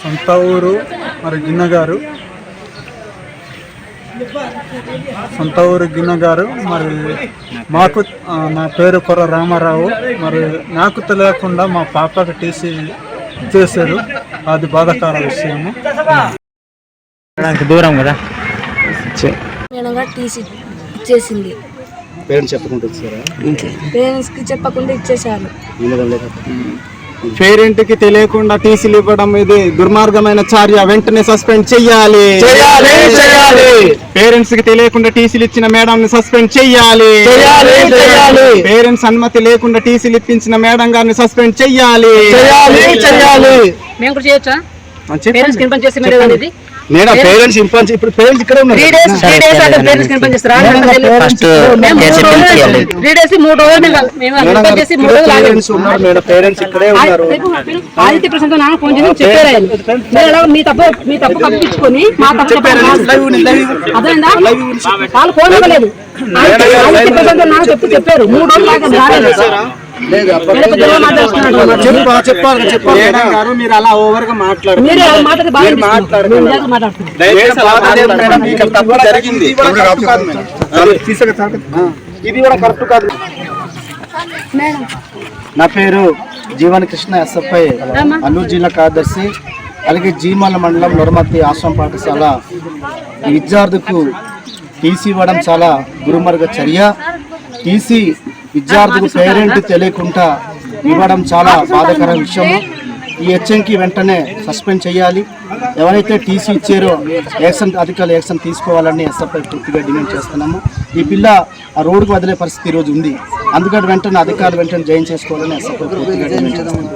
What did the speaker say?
సొంత ఊరు మరి గిన్నె గారు. సొంత ఊరు గిన్నె గారు. మరి మాకు నా పేరు కొర రామారావు. మరి నాకు తెలియకుండా మా పాపకి టీసీ చేశారు. అది బాధాకర విషయము. నాకు దూరం కదా? టీసీ ఇచ్చేసింది పేరెంట్స్ చెప్పుకుంటూ వచ్చారా పేరెంట్స్కి చెప్పకుండా ఇచ్చేశారు. పేరెంట్కి తెలియకుండా టీసీలు ఇవ్వడం ఇది దుర్మార్గమైన చర్య. వెంటనే సస్పెండ్ చెయ్యాలి. పేరెంట్స్కి తెలియకుండా టీసీలు ఇచ్చిన మేడం ని సస్పెండ్ చెయ్యాలి. పేరెంట్స్ అనుమతి లేకుండా టీసీలు ఇప్పించిన మేడం గారిని సస్పెండ్ చెయ్యాలి. మేడం పేరెంట్స్ ఇంపాన్స్ ఇప్పుడు పేరెంట్స్ ఇక్కడ ఉన్నారు త్రీ డేస్ త్రీ డేస్ అంటే పేరెంట్స్ ఇక్కడ ఉన్నారు. మేడం పేరెంట్స్ ఇక్కడే ఉన్నారు. ఆదిత్య ప్రశాంత్ నాన్న ఫోన్ చేసి చెప్పారు మీ తప్పు మీ తప్పు కప్పించుకొని మా తప్పు అదేందా వాళ్ళు ఫోన్ ఇవ్వలేదు. ఆదిత్య ప్రశాంత్ నాన్న చెప్పి చెప్పారు. మూడు రోజులు రాలేదు మీరు అలా ఓవర్గా ఇది కూడా కరెక్ట్ కాదు. నా పేరు జీవన్ కృష్ణ ఎస్ఎఫ్ఐ అల్లూరు జిల్లా కార్యదర్శి అలాగే జీమాల మండలం నొరమతి ఆశ్రమ పాఠశాల. ఈ విద్యార్థికు టీసీ ఇవ్వడం చాలా గురుమర్గ చర్య టీసీ విద్యార్థికి పేరెంట్ తెలియకుండా ఇవ్వడం చాలా బాధాకర విషయము. ఈ హెచ్ఎంకి వెంటనే సస్పెండ్ చేయాలి. ఎవరైతే టీసీ ఇచ్చారో యాక్షన్ అధికారులు యాక్షన్ తీసుకోవాలని ఎస్ఎఫ్ఐ పూర్తిగా డిమాండ్ చేస్తున్నాము. ఈ పిల్ల ఆ రోడ్డుకు వదిలే పరిస్థితి ఈరోజు ఉంది. అందుకని వెంటనే అధికారులు వెంటనే జాయిన్ చేసుకోవాలని ఎస్ఎఫ్ఐ పూర్తిగా డిమాండ్ చేస్తున్నాము.